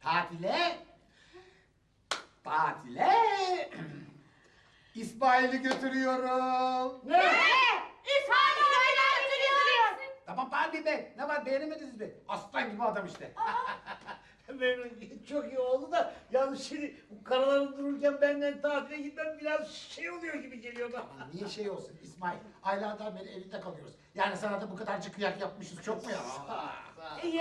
tatile, tatile İsmail'i götürüyorum. Ne? İsmail'i öyle götürüyor. Tamam Barbie be. Ne var beğenemediniz mi? Aslan gibi adam işte. Memnun çok iyi oldu da yalnız şimdi bu karaların dururken benden tatile gitmem biraz şey oluyor gibi geliyor da. Niye şey olsun İsmail? Aylardan beri evinde kalıyoruz. Yani sana da bu kadarcık kıyak yapmışız çok mu ya? Ee,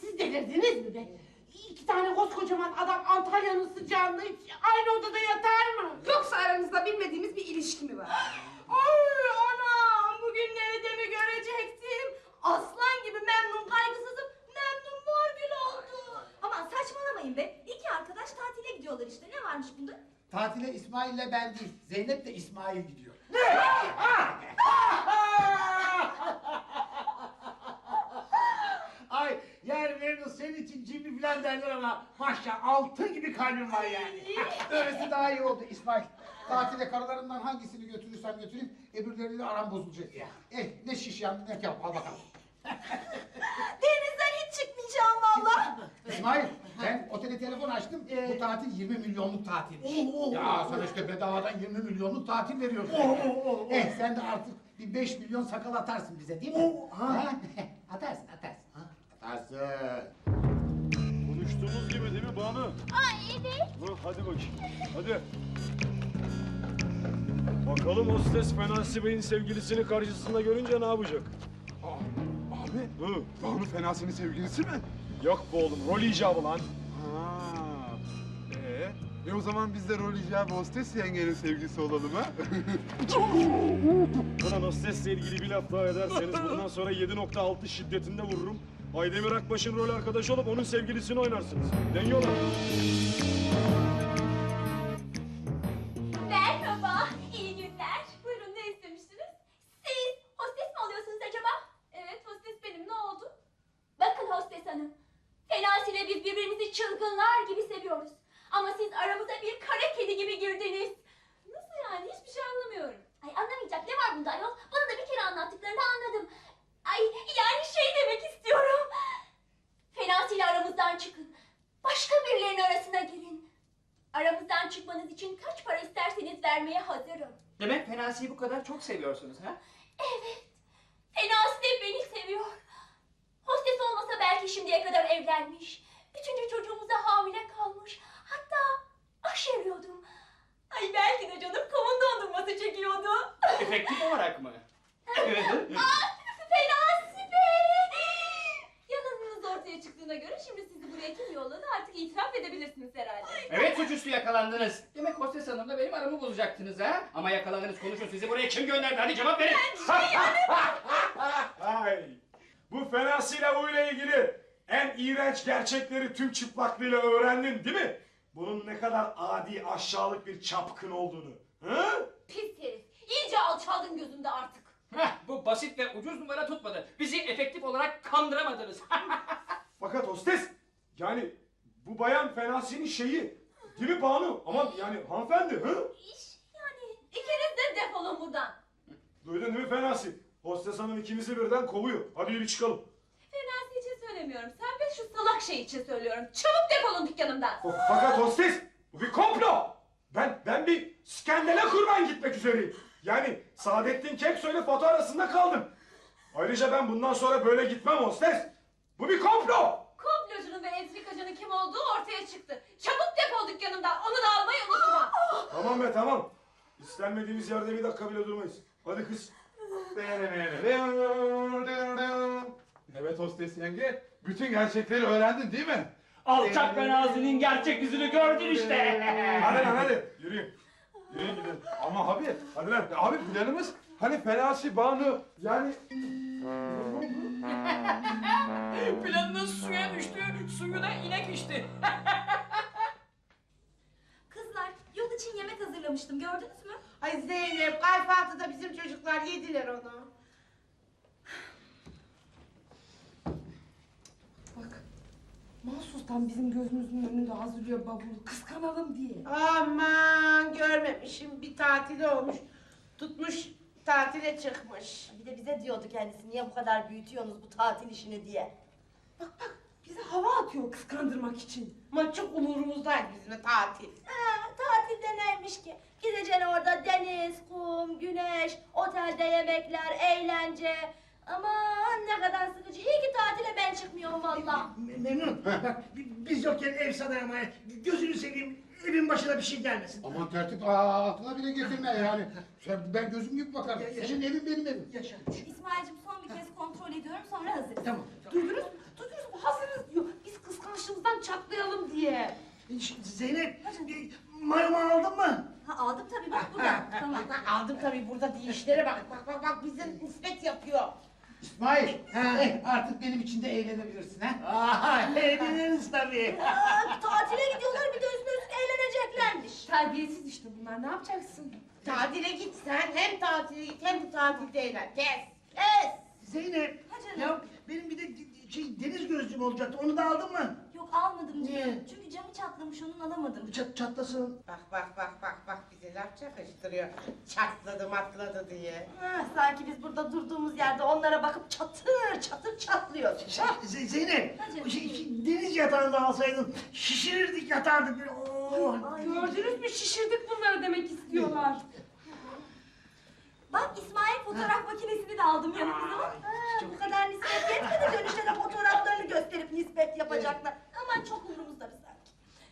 siz delirdiniz mi be? İki tane koskocaman adam Antalya'nın sıcağında hiç aynı odada yatar mı? Yoksa aranızda bilmediğimiz bir ilişki mi var? Ay anam bugün Neredem'i görecektim. Aslan gibi memnun kaygısızım. Memnun morgül oldu. Aman saçmalamayın be. İki arkadaş tatile gidiyorlar işte. Ne varmış bunda? Tatile İsmail'le ben değil. Zeynep de İsmail gidiyor. Ay yani Memnun senin için cimri falan derler ama maşallah altın gibi kalbin var yani. Böylesi daha iyi oldu İsmail. Tatile karılarımdan hangisini götürürsem götüreyim öbürleriyle aram bozulacak. Eh ne şiş yandı ne yap al bakalım. Denizden hiç çıkmayacağım valla. İsmail ben otele telefon açtım. Bu tatil 20 milyonluk tatilmiş. Ya sana işte bedavadan 20 milyonluk tatil veriyoruz. eh sen de artık bir 5 milyon sakal atarsın bize değil mi? Ha? atarsın atarsın. Atarsın. Konuştuğumuz gibi değil mi Banu? Ay evet. Hı, hadi bakayım. Hadi. Bakalım hostes Fenasi Bey'in sevgilisini karşısında görünce ne yapacak? Abi, Hı. Banu Fenasi'nin sevgilisi mi? Yok be oğlum, rol icabı lan. Ha. Ee, e o zaman biz de rol icabı hostes yengenin sevgilisi olalım ha? Bana hostesle ilgili bir laf daha ederseniz bundan sonra 7.6 şiddetinde vururum. Aydemir Akbaş'ın rol arkadaşı olup onun sevgilisini oynarsınız. Deniyorlar. Merhaba. iyi günler. Buyurun ne istemiştiniz? Siz hostes mi oluyorsunuz acaba? Evet hostes benim. Ne oldu? Bakın hostes hanım. Fenasi ile biz birbirimizi çılgınlar gibi seviyoruz. Ama siz aramıza bir kara gibi girdiniz. Nasıl yani? Hiçbir şey anlamıyorum. Ay anlamayacak ne var bunda ayol? Bana da bir kere anlattıklarını anladım. Ay yani şey demek istiyorum. Fenasi ile aramızdan çıkın. Başka birilerinin arasına girin. Aramızdan çıkmanız için kaç para isterseniz vermeye hazırım. Demek Fenasi'yi bu kadar çok seviyorsunuz ha? Evet. Fenasi de beni seviyor. Hostes olmasa belki şimdiye kadar evlenmiş. Üçüncü çocuğumuza hamile kalmış. Hatta aşeriyordum. Ay belki de canım kavun dondurması çekiyordu. Efektif olarak mı? Aa, Fenasi Bey! Yalanınız ortaya çıktığına göre şimdi sizi buraya kim yolladı artık itiraf edebilirsiniz herhalde. Suçüstü yakalandınız. Demek hostes hanımla benim aramı bozacaktınız ha? Ama yakalandınız konuşun sizi buraya kim gönderdi? Hadi cevap verin. Ay! Bu Fenasi'yle ile ilgili en iğrenç gerçekleri tüm çıplaklığıyla öğrendin değil mi? Bunun ne kadar adi aşağılık bir çapkın olduğunu. Hı? Pis herif. İyice alçaldın gözümde artık. Heh, bu basit ve ucuz numara tutmadı. Bizi efektif olarak kandıramadınız. Fakat hostes yani bu bayan Fenasi'nin şeyi değil mi Banu? Ama yani hanımefendi hı? İş yani. İkiniz de defolun buradan. Duydun değil mi Fenasi? Hostes hanım ikimizi birden kovuyor. Hadi yürü çıkalım. Fenasi için söylemiyorum. Sen ve şu salak şey için söylüyorum. Çabuk defolun dükkanımdan. F- Fakat hostes bu bir komplo. Ben ben bir skandale kurban gitmek üzereyim. Yani Saadettin Kepso ile Foto arasında kaldım. Ayrıca ben bundan sonra böyle gitmem hostes. Bu bir komplo. Komplocunun ve entrikacının kim olduğu ortaya çıktı. Çabuk defol dükkanımdan. Onu da almayı unutma. Tamam be tamam. İstenmediğimiz yerde bir dakika bile durmayız. Hadi kız. Evet hostes yenge, bütün gerçekleri öğrendin değil mi? Alçak Fenazi'nin gerçek yüzünü gördün işte. Hadi lan hadi. Yürüyün. Gidelim. Ama abi, Hadi lan. abi planımız hani Fenasi, Banu yani... Planınız suya düştü, suyu da inek içti. Kızlar yol için yemek hazırlamıştım. Gördünüz mü? Ay Zeynep kahvaltıda bizim çocuklar yediler onu. Mahsustan bizim gözümüzün önünde hazırlıyor bavulu. Kıskanalım diye. Aman görmemişim bir tatili olmuş. Tutmuş tatile çıkmış. Bir de bize diyordu kendisi niye bu kadar büyütüyorsunuz bu tatil işini diye. Bak bak Bize hava atıyor kıskandırmak için. Ama çok umurumuzdaydı bizim de tatil. Ha, tatilde neymiş ki? Gideceksin orada deniz, kum, güneş, otelde yemekler, eğlence. Aman ne kadar sıkıcı. İyi ki tatile ben çıkmıyorum valla. Me- Memnun. Bak bi- biz yokken ev sana emanet. Gözünü seveyim evin başına bir şey gelmesin. Aman tertip aa, aklına bile getirme yani. Sen, ben gözüm gibi bakarım. Ya. Senin evin benim evim. Yaşa. İsmail'cim son bir kez kontrol ediyorum sonra hazır. Tamam. Duydunuz mu? Duydunuz mu? Hazırız diyor. Biz kıskançlığımızdan çatlayalım diye. Ş- Zeynep bir mayomu aldın mı? Ha aldım tabii bak burada. tamam. Bak aldım tabii burada dişlere bak. Bak bak bak bize nispet yapıyor. İsmail, Ha. eh, artık benim için de eğlenebilirsin ha. Aa, eğleniriz tabii. Aa, tatile gidiyorlar bir de üstüne üstlük eğleneceklermiş. Terbiyesiz işte bunlar ne yapacaksın? Tatile git sen. Hem tatile git hem bu tatilde eğlen. Kes. Es. Zeynep, Ha canım. ya benim bir de şey, deniz gözlüğüm olacaktı. Onu da aldın mı? Yok almadım Niye? canım. Çünkü camı çatlamış onun alamadım. Çat, çatlasın. Bak bak bak bak bak bize laf çakıştırıyor. Çatladı matladı diye. Ha, sanki biz burada durduğumuz yerde onlara bakıp çatır çatır çatlıyoruz. Şey, Z- Zeynep, o şey, şey, deniz yatağında alsaydın şişirirdik yatardık. böyle, Oo. Ay. Gördünüz mü şişirdik bunları demek istiyorlar. Bak İsmail fotoğraf makinesini de aldım yanımıza. Ha, bu kadar nispet yetmedi dönüşte de fotoğraflarını gösterip nispet yapacaklar. Aman çok umurumuzda bir sanki.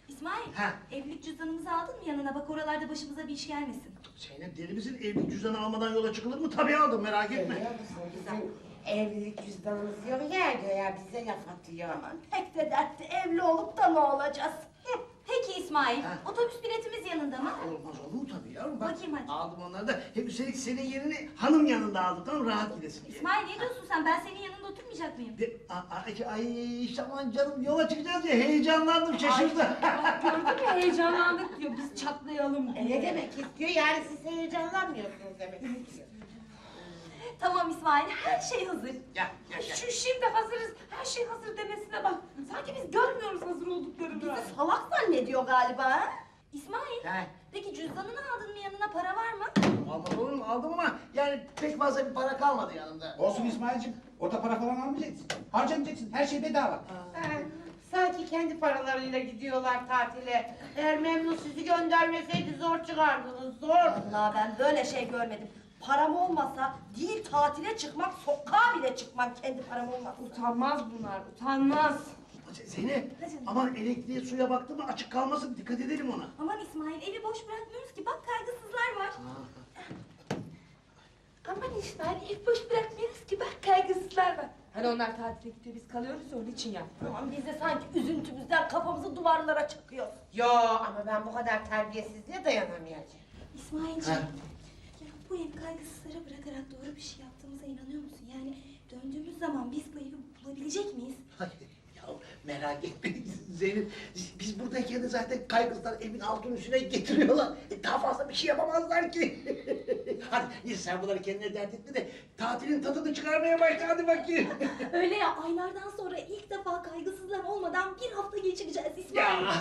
İsmail, Ha. evlilik cüzdanımızı aldın mı yanına? Bak oralarda başımıza bir iş gelmesin. Zeynep deli misin? Evlilik cüzdanı almadan yola çıkılır mı? Tabii aldım merak etme. Bizim evlilik cüzdanımız yok ya ya bize laf atıyor. Aman pek de dertli evli olup da ne olacağız? Hı. Peki İsmail, Ha. otobüs biletimiz yanında mı? Olmaz olur mu tabii yavrum. Bak, Bakayım hadi. Aldım onları da. Hem üstelik senin yerini hanım yanında aldım tamam? Rahat gidesin diye. İsmail ne diyorsun sen? Ben senin yanında oturmayacak mıyım? De, a- a- ay işte aman canım yola çıkacağız ya heyecanlandım şaşırdım. Bak gördün mü heyecanlandık diyor biz çatlayalım E diye. ne demek istiyor yani siz heyecanlanmıyorsunuz demek istiyor. Tamam İsmail, her şey hazır. Gel gel gel. Şu şimdi hazırız, her şey hazır demesine bak. Sanki biz görmüyoruz hazır olduklarını. Bizi salak zannediyor galiba ha? İsmail, He. peki cüzdanını aldın mı yanına para var mı? Almaz olur mu? Aldım ama yani pek fazla bir para kalmadı yanımda. Olsun İsmail'cim. Orada para falan almayacaksın. Harcamayacaksın. Her şey bedava. Ha, sanki kendi paralarıyla gidiyorlar tatile. Eğer memnun sizi göndermeseydi zor çıkardınız zor. Vallahi ben böyle şey görmedim. Param olmasa değil tatile çıkmak, sokağa bile çıkmam kendi param olmasa. Utanmaz bunlar, utanmaz. Zeynep aman elektriğe suya baktı mı açık kalmasın dikkat edelim ona. Aman İsmail evi boş bırakmıyoruz ki bak kaygısızlar var. Aman İsmail ev boş bırakmayız ki bak kaygısızlar var. Hani onlar tatile gidiyor biz kalıyoruz ya, onun için ya. Aman biz de sanki üzüntümüzden kafamızı duvarlara çakıyoruz. Yo ama ben bu kadar terbiyesizliğe dayanamayacağım. İsmailciğim, ya bu evi kaygısızlara bırakarak doğru bir şey yaptığımıza inanıyor musun? Yani döndüğümüz zaman biz bu evi bulabilecek miyiz? Hayır, merak etme Zeynep. Biz buradayken de zaten kaygısızlar evin altın üstüne getiriyorlar. E, daha fazla bir şey yapamazlar ki. hadi sen bunları kendine dert etme de tatilin tadını çıkarmaya başla hadi bakayım. Öyle ya aylardan sonra ilk defa kaygısızlar olmadan bir hafta geçireceğiz İsmail. ya.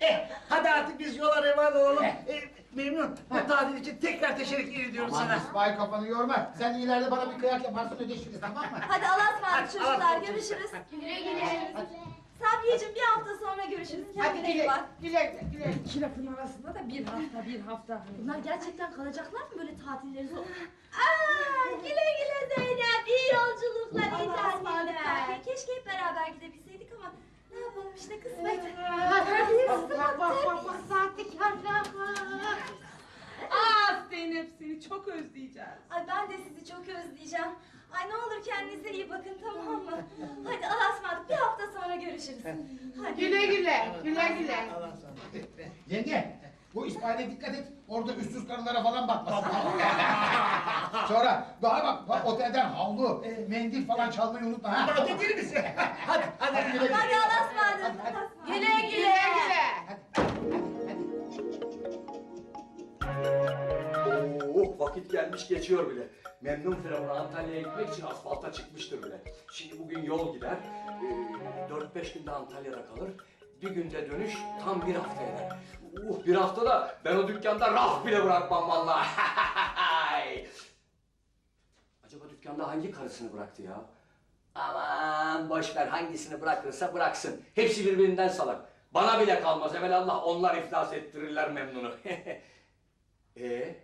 eh, hadi artık biz yola revan olalım. E, memnun. Bu tatil için tekrar teşekkür ediyorum Aman sana. İsmail kafanı yorma. Sen ileride bana bir kıyak yaparsın ödeşiriz tamam mı? Hadi Allah'a ısmarladık Hadi, çocuklar Allah'a görüşürüz. Güle güle. Sabriyeciğim bir hafta sonra görüşürüz. Hadi Kendine iyi güle bak. güle güle. güle. İki lafın arasında da bir hafta, bir hafta. Bunlar gerçekten kalacaklar mı böyle tatilleri sonra? Aa, güle güle Zeynep. İyi yolculuklar, iyi tatiller. Keşke hep beraber gidebilseydik ama ne kısmet. Bak bak bak bak bak sahtekarlar. Ah Zeynep seni çok özleyeceğiz. Ay ben de sizi çok özleyeceğim. Ay ne olur kendinize iyi bakın tamam mı? Hadi Allah'a ısmarladık. Bir hafta sonra görüşürüz. Hadi. Güle güle güle güle. Allah sana. Yenge, bu İsmail'e dikkat et. Orada üstsüz karılara falan bakmasın. Sonra daha bak, bak otelden havlu, mendil falan çalmayı unutma ha. Hadi gelir misin? hadi hadi. Hadi güle güle. Hadi Allah'a ısmarladık. Güle Güle güle. güle. Oh vakit gelmiş geçiyor bile. Memnun Firavun Antalya'ya gitmek için asfalta çıkmıştır bile. Şimdi bugün yol gider. Ee, 4-5 günde Antalya'da kalır. Bir günde dönüş tam bir hafta eder. Uh bir haftada ben o dükkanda raf bile bırakmam vallahi. Acaba dükkanda hangi karısını bıraktı ya? Aman boş hangisini bırakırsa bıraksın. Hepsi birbirinden salak. Bana bile kalmaz evelallah onlar iflas ettirirler Memnun'u. Ee,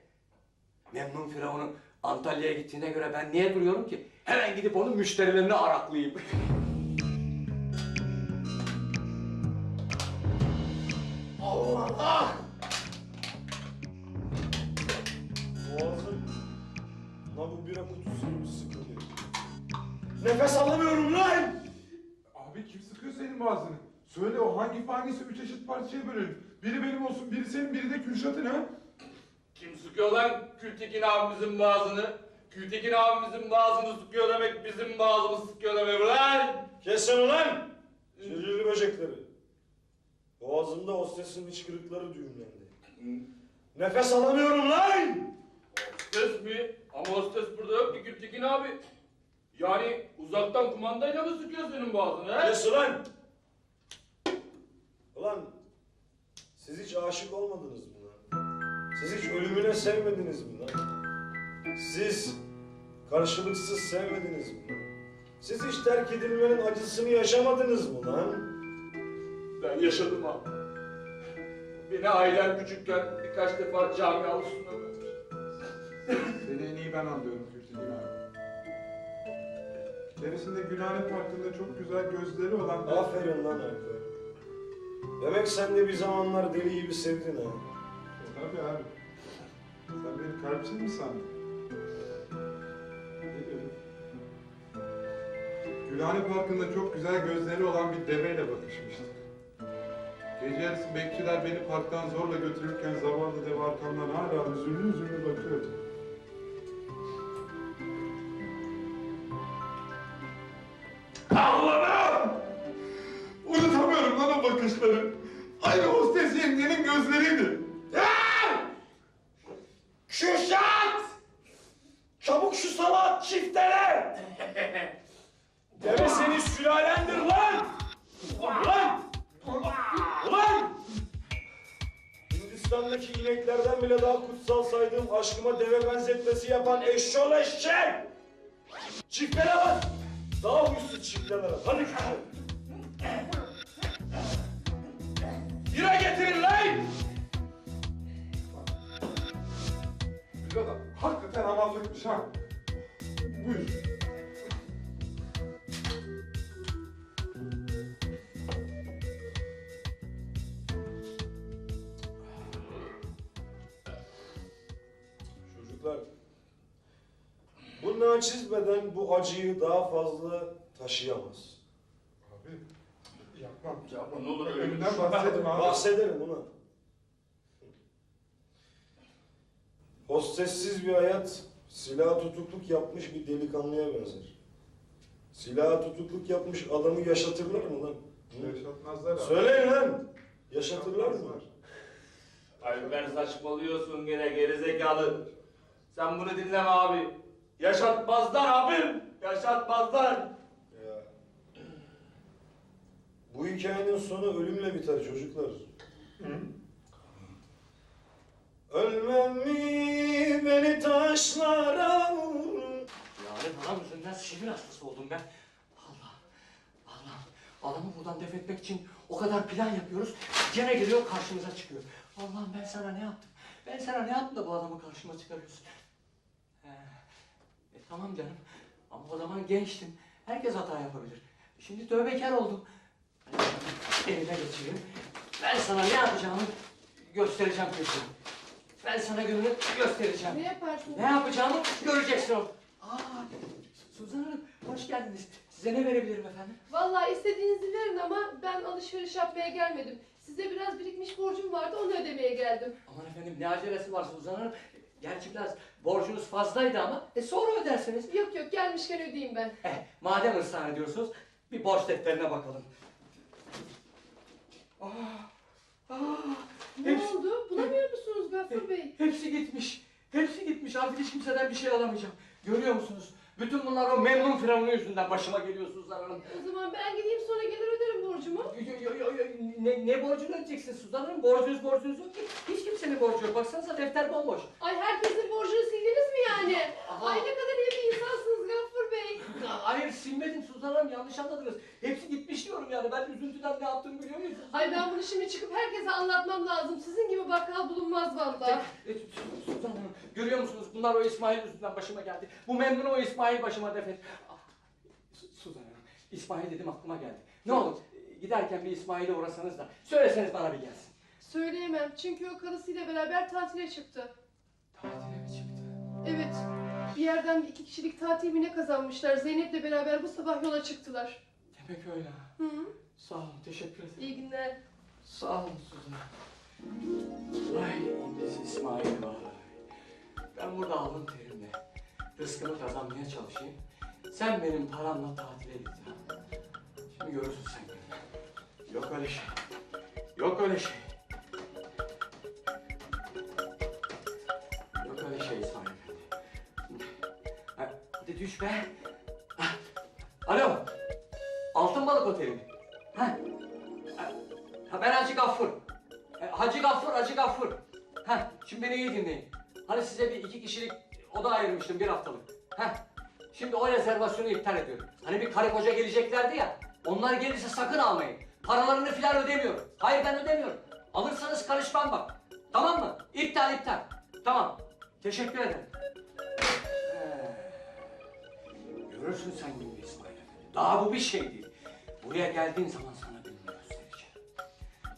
Memnun Firavun'un Antalya'ya gittiğine göre ben niye duruyorum ki? Hemen gidip onun müşterilerini araklayayım. Allah! Boğazım. Lan bu bira kutusu gibi sıkılıyor. Nefes alamıyorum lan! Abi kim sıkıyor senin boğazını? Söyle o hangi hangisi üç eşit parçaya bölelim. Biri benim olsun, biri senin, biri de Kürşat'ın ha? Kim sıkıyor lan Kültekin abimizin boğazını? Kültekin abimizin boğazını sıkıyor demek bizim boğazımızı sıkıyor demek lan! Kesin ulan! Sürücülü böcekleri. Boğazımda hostesin hıçkırıkları düğümlendi. Nefes alamıyorum lan! Hostes mi? Ama hostes burada yok ki Kültekin abi. Yani uzaktan kumandayla mı sıkıyor senin boğazını he? Kes ulan! Ulan siz hiç aşık olmadınız mı lan? Siz hiç ölümüne sevmediniz mi lan? Siz karşılıksız sevmediniz mi lan? Siz hiç terk edilmenin acısını yaşamadınız mı lan? Ben yaşadım ha. Beni ailem küçükken birkaç defa cami avlusuna götürdü. Seni en iyi ben anlıyorum Kürşat'ın abi. Gerisinde Gülhane Parkı'nda çok güzel gözleri olan... bir- Aferin lan Alper. Demek sen de bir zamanlar deli gibi sevdin ha. Tabii abi. Sen beni kalpsiz mi sandın? Ne diyordun? Gülhane Parkı'nda çok güzel gözleri olan bir deveyle bakışmıştık. Yarısı bekçiler beni parktan zorla götürürken zavallı deve arkamdan hala üzüldü üzüldü bakıyordu. Saydığım aşkıma deve benzetmesi yapan eşşoğlu eşek! Çiftele lan! Daha huysuz çiftele lan! Hadi Kürşat! Bira getirin lan! Birader hakikaten hamallıkmış ha. Buyur. Bu naçiz beden bu acıyı daha fazla taşıyamaz. Abi yapmam. Yapma ne olur. Ölümden bahsetme abi. Bahsederim buna. Hostessiz bir hayat, silah tutukluk yapmış bir delikanlıya benzer. Silah tutukluk yapmış adamı yaşatırlar mı lan? Hı? Yaşatmazlar abi. Söyleyin lan! Yaşatırlar mı? Yaşatmazlar. Alper saçmalıyorsun gene gerizekalı. Sen bunu dinleme abi. Yaşatmazlar abim. Yaşatmazlar. Ya. Bu hikayenin sonu ölümle biter çocuklar. Ölmem mi beni taşlara vurur. Yani bana yüzünden sinir hastası oldum ben. Allah, Allah. Adamı buradan def etmek için o kadar plan yapıyoruz. Gene geliyor karşımıza çıkıyor. Allah'ım ben sana ne yaptım? Ben sana ne yaptım da bu adamı karşıma çıkarıyorsun? He, tamam canım. Ama o zaman gençtim. Herkes hata yapabilir. Şimdi tövbekar oldum. Eline geçireyim. Ben sana ne yapacağımı göstereceğim Köşe. Ben sana gününü göstereceğim. Ne yaparsın? Ne yapacağımı göreceksin o. Aa, Suzan Hanım hoş geldiniz. Size ne verebilirim efendim? Vallahi istediğinizi verin ama ben alışveriş yapmaya gelmedim. Size biraz birikmiş borcum vardı onu ödemeye geldim. Aman efendim ne acelesi var Suzan Hanım. Gerçi biraz borcunuz fazlaydı ama e, sonra ödersiniz. Yok yok gelmişken ödeyeyim ben. Eh, madem ısrar ediyorsunuz bir borç defterine bakalım. Aa, aa, Ne hepsi, oldu? Bulamıyor musunuz Gaffur Bey? hepsi gitmiş. Hepsi gitmiş. Artık hiç kimseden bir şey alamayacağım. Görüyor musunuz? Bütün bunlar o memnun firavunu yüzünden başıma geliyor Suzan Hanım. O zaman ben gideyim sonra gelir öderim borcumu. Yo, yo, yo, yo, ne, ne borcunu ödeyeceksin Suzan Hanım? Borcunuz borcunuz yok ki. Hiç kimsenin borcu yok. Baksanıza defter bomboş. Ay herkesin borcunu sildiniz mi yani? Aha. Ay ne kadar iyi bir insansınız Gaffur Bey. Hayır silmedim Suzan canım yanlış anladınız. Hepsi gitmiş diyorum yani. Ben üzüntüden ne yaptığımı biliyor musunuz? Ay ben bunu şimdi çıkıp herkese anlatmam lazım. Sizin gibi bakkal bulunmaz vallahi. E, Su- Suzan Hanım görüyor musunuz? Bunlar o İsmail yüzünden başıma geldi. Bu memnun o İsmail başıma defet. Su- Suzan Hanım İsmail dedim aklıma geldi. Ne olur giderken bir İsmail'e uğrasanız da söyleseniz bana bir gelsin. Söyleyemem çünkü o karısıyla beraber tatile çıktı. Tatile mi çıktı? Evet. Bir yerden iki kişilik tatil mi ne kazanmışlar. Zeynep'le beraber bu sabah yola çıktılar. Demek öyle. Hı hı. Sağ olun teşekkür ederim. İyi günler. Sağ olun Suzan. Vay İngiliz İsmail vay. Ben burada alın terimle rızkımı kazanmaya çalışayım. Sen benim paramla tatile git ya. Şimdi görürsün sen. Yok öyle şey. Yok öyle şey. Yok öyle şey İsmail Efendi. Ha, Hadi düş be. Alo. Altın Balık Oteli mi? Ha ben Hacı Gaffur. E, Hacı Gaffur, Hacı Gaffur. Ha şimdi beni iyi dinleyin. Hani size bir iki kişilik oda ayırmıştım bir haftalık. Ha şimdi o rezervasyonu iptal ediyorum. Hani bir karı koca geleceklerdi ya. Onlar gelirse sakın almayın. Paralarını filan ödemiyorum. Hayır ben ödemiyorum. Alırsanız karışmam bak. Tamam mı? İptal iptal. Tamam. Teşekkür ederim. He. Görürsün sen gününü İsmail Efendi. Daha bu bir şey değil. Buraya geldiğin zaman sana gününü göstereceğim.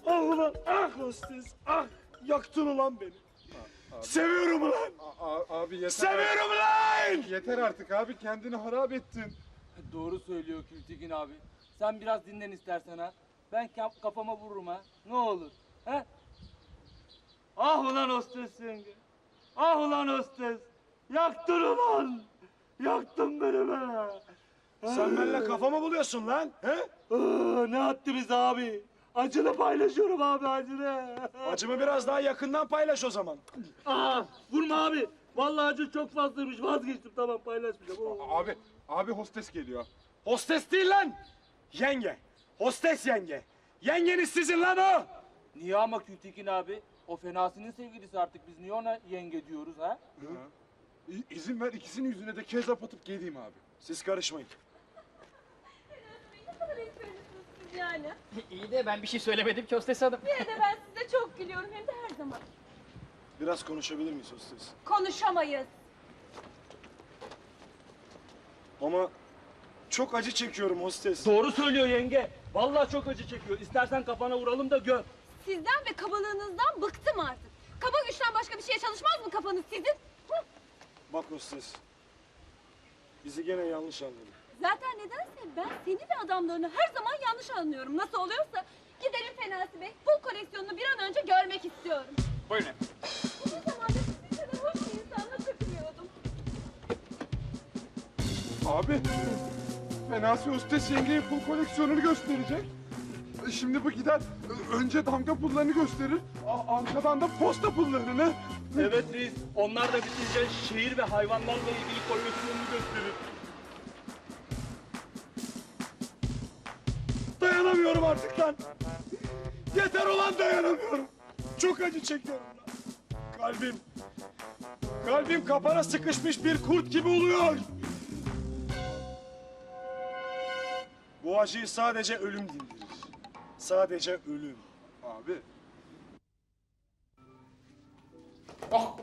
Ah ulan ah hostes ah yaktın ulan beni. Seviyorum ulan. abi yeter. Seviyorum ulan. Yeter artık abi kendini harap ettin. Doğru söylüyor Kültekin abi. Sen biraz dinlen istersen ha. Ben kaf- kafama vururum ha. Ne olur. Ha? Ah ulan hostes yenge. Ah ulan hostes. Yaktın ulan. Yaktın beni be. Sen benimle kafamı buluyorsun lan. He? Aa, ne attınız abi? Acını paylaşıyorum abi acını. Acımı biraz daha yakından paylaş o zaman. Aa, vurma abi. Vallahi acı çok fazlaymış. Vazgeçtim tamam paylaşmayacağım. Oo. Abi abi hostes geliyor. Hostes değil lan. Yenge. Hostes yenge. Yengeniz sizin lan o. Niye ama Kültekin abi? O fenasının sevgilisi artık. Biz niye ona yenge diyoruz ha? İ- İzin ver ikisinin yüzüne de kezzap atıp geleyim abi. Siz karışmayın. Ne kadar esprilisiniz siz yani. İyi de ben bir şey söylemedim ki hostes hanım. Yine de ben size çok gülüyorum hem de her zaman. Biraz konuşabilir miyiz hostes? Konuşamayız. Ama çok acı çekiyorum hostes. Doğru söylüyor yenge. Vallahi çok acı çekiyor. İstersen kafana vuralım da gör. Sizden ve kabalığınızdan bıktım artık. Kaba güçten başka bir şeye çalışmaz mı kafanız sizin? Hı. Bak hostes. Bizi gene yanlış anladın. Zaten nedense ben seni ve adamlarını her zaman yanlış anlıyorum. Nasıl oluyorsa gidelim Fenasi Bey. Bu koleksiyonunu bir an önce görmek istiyorum. Buyurun. Uzun zamandır kadar hoş bir insanla takılıyordum. Abi Fenasi hostes yengeye pul koleksiyonunu gösterecek. Şimdi bu gider önce damga pullarını gösterir. a- Arkadan da posta pullarını. Evet reis. Onlar da bitince şehir ve hayvanlarla ilgili koleksiyonunu gösterir. Dayanamıyorum artık lan. Yeter olan dayanamıyorum. Çok acı çekiyorum lan. Kalbim, kalbim kapana sıkışmış bir kurt gibi oluyor. Bu acıyı sadece ölüm dindirir. Sadece ölüm. Abi Oh!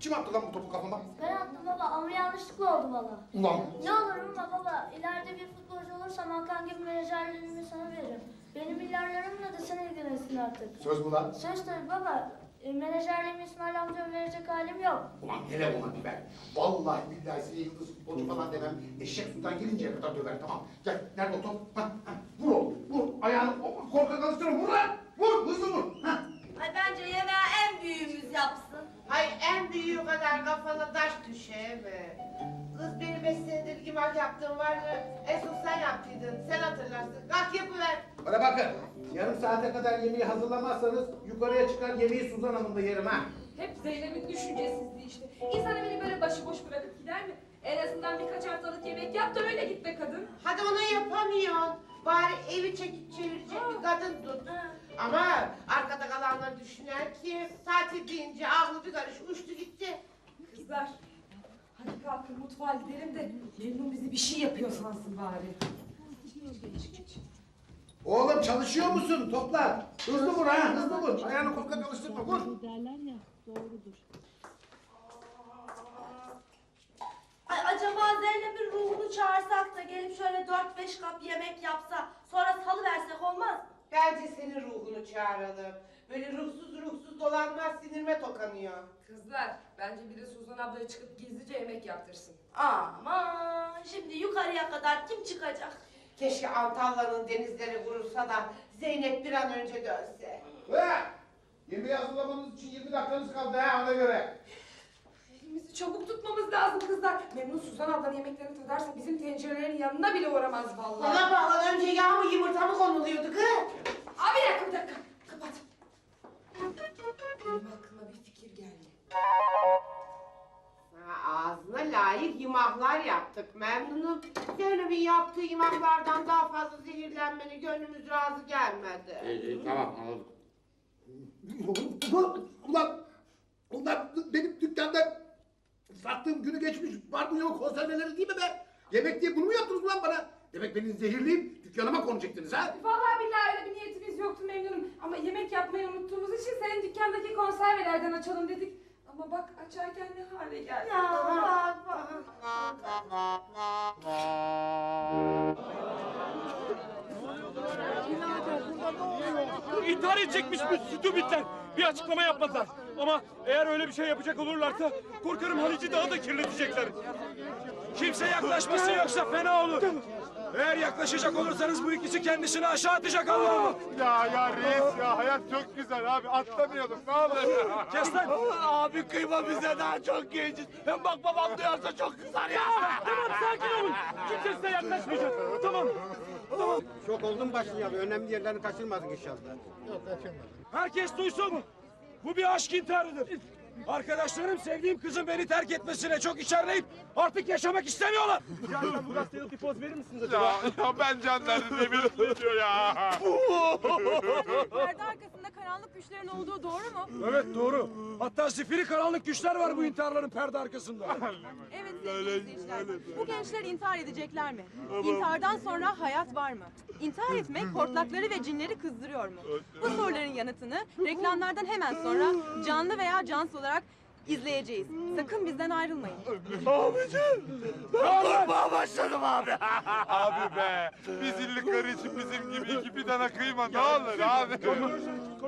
Kim attı lan bu topu kafama? Ben attım baba ama yanlışlıkla oldu bana. Ulan! Ne olur ama baba ileride bir futbolcu olursam Hakan gibi menajerliğimi sana veririm. Benim milyarlarımla da sen ilgilenirsin artık. Söz mü lan? Söz tabii baba. E, menajerliğimi İsmail amcama verecek halim yok. Ulan hele buna biber. Vallahi billahi size yıldız futbolcu falan demem. Eşek sudan gelinceye kadar döver tamam. Gel nerede o top? Ha, ha. Vur oğlum vur. Ayağını o- korkak alıştırma vur lan. Vur hızlı vur. Ha. Ay bence yemeği en büyüğümüz yapsın. Ay en büyüğü kadar kafana taş düşer mi? Kız benim beş senedir yemek yaptığım var ya. En son sen yaptıydın. Sen hatırlarsın. Kalk yapıver. Bana bakın. Yarım saate kadar yemeği hazırlamazsanız yukarıya çıkar yemeği Suzan Hanım'da yerim ha. Hep Zeynep'in düşüncesizliği işte. İnsan beni böyle başıboş bırakıp gider mi? En azından birkaç haftalık yemek yap da öyle git be kadın. Hadi onu yapamıyorsun. Bari evi çekip çevirecek bir kadın tut. Ama arkada kalanları düşünen ki tatil deyince aklı bir karış uçtu gitti. Kızlar hadi kalkın mutfağa gidelim de Memnun bizi bir şey yapıyor sansın bari. Oğlum çalışıyor musun? Topla. Hızlı vur ha, hızlı vur. Ayağını korkak alıştırma, vur. Ay acaba Zeynep'in ruhunu çağırsak da gelip şöyle dört beş kap yemek yapsa sonra salı versek olmaz. Bence senin ruhunu çağıralım. Böyle ruhsuz ruhsuz dolanmaz sinirme tokanıyor. Kızlar bence bir de Suzan ablaya çıkıp gizlice yemek yaptırsın. Aman şimdi yukarıya kadar kim çıkacak? Keşke Antalya'nın denizleri vurulsa da Zeynep bir an önce dönse. Ha! Yemeği hazırlamanız için 20 dakikanız kaldı ha ona göre. Elimizi çabuk tutmamız lazım kızlar. Memnun Suzan ablanın yemeklerini tadarsa bizim tencerelerin yanına bile uğramaz vallahi. Bana bağlan önce yağ mı yumurta mı konuluyordu kız? Aa bir dakika bir dakika. Kapat. Benim aklıma bir fikir geldi. Ha, ağzına layık yumağlar yaptık memnunum. Zeynep'in yaptığı yumağlardan daha fazla zehirlenmeni gönlümüz razı gelmedi. tamam anladım. Ulan, ulan, benim dükkanda sattığım günü geçmiş barbunya konserveleri değil mi be? Yemek diye bunu mu yaptınız ulan bana? Demek beni zehirleyip dükkanıma konacaktınız ha? Vallahi billahi öyle bir niyetimiz yoktu memnunum. Ama yemek yapmayı unuttuğumuz için senin dükkandaki konservelerden açalım dedik. Ama bak açarken ne hale geldi. Ya bak bak. İntihar edecekmiş bu sütü bitten. Bir açıklama yapmadılar. Ama eğer öyle bir şey yapacak olurlarsa korkarım Halic'i daha da kirletecekler. Kimse yaklaşmasın yoksa fena olur. Eğer yaklaşacak olursanız bu ikisi kendisini aşağı atacak Allah'ım. Ya ya reis ya hayat çok güzel abi atlamayalım ne olur. Kes lan. Abi kıyma bize daha çok gençiz. Hem bak babam duyarsa çok kızar ya. Tamam sakin olun. Kimse size yaklaşmayacak. Tamam. Tamam. Çok oldun başlı abi. Önemli yerlerini kaçırmadın inşallah. Herkes duysun. Bu bir aşk intiharıdır. Arkadaşlarım sevdiğim kızın beni terk etmesine çok içerleyip artık yaşamak istemiyorlar. Ya sen bu gazeteye bir poz verir misiniz acaba? Ya, ya ben can derdinde bir diyor ya. Perde arkasında karanlık güçlerin olduğu doğru mu? Evet doğru. Hatta zifiri karanlık güçler var bu intiharların perde arkasında. Evet sevgili izleyiciler. Bu gençler intihar edecekler mi? İntihardan sonra hayat var mı? İntihar etmek hortlakları ve cinleri kızdırıyor mu? Bu soruların yanıtını reklamlardan hemen sonra canlı veya cansız olarak izleyeceğiz. Sakın bizden ayrılmayın. Korkmaya başladım abi. abi be. Biz illi karı için bizim gibi iki bir tane kıyma ne olur abi.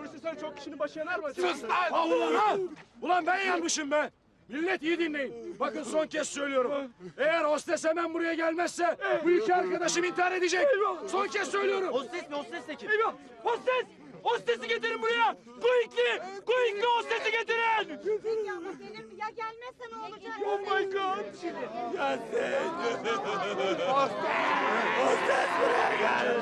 Konuşursan çok kişinin başı yanar mı? Sus lan! Ulan ha! Ulan ben yanmışım be! Millet iyi dinleyin. Bakın son kez söylüyorum. Eğer hostes hemen buraya gelmezse bu iki arkadaşım intihar edecek. Son kez söylüyorum. Hostes mi hostes de kim? Eyvah! Hostes! Hostesi getirin buraya! Kuyukli! Kuyukli hostesi getirin! Peki ama Selim ya gelmezse ne olacak? Oh my god! Hostes buraya gel.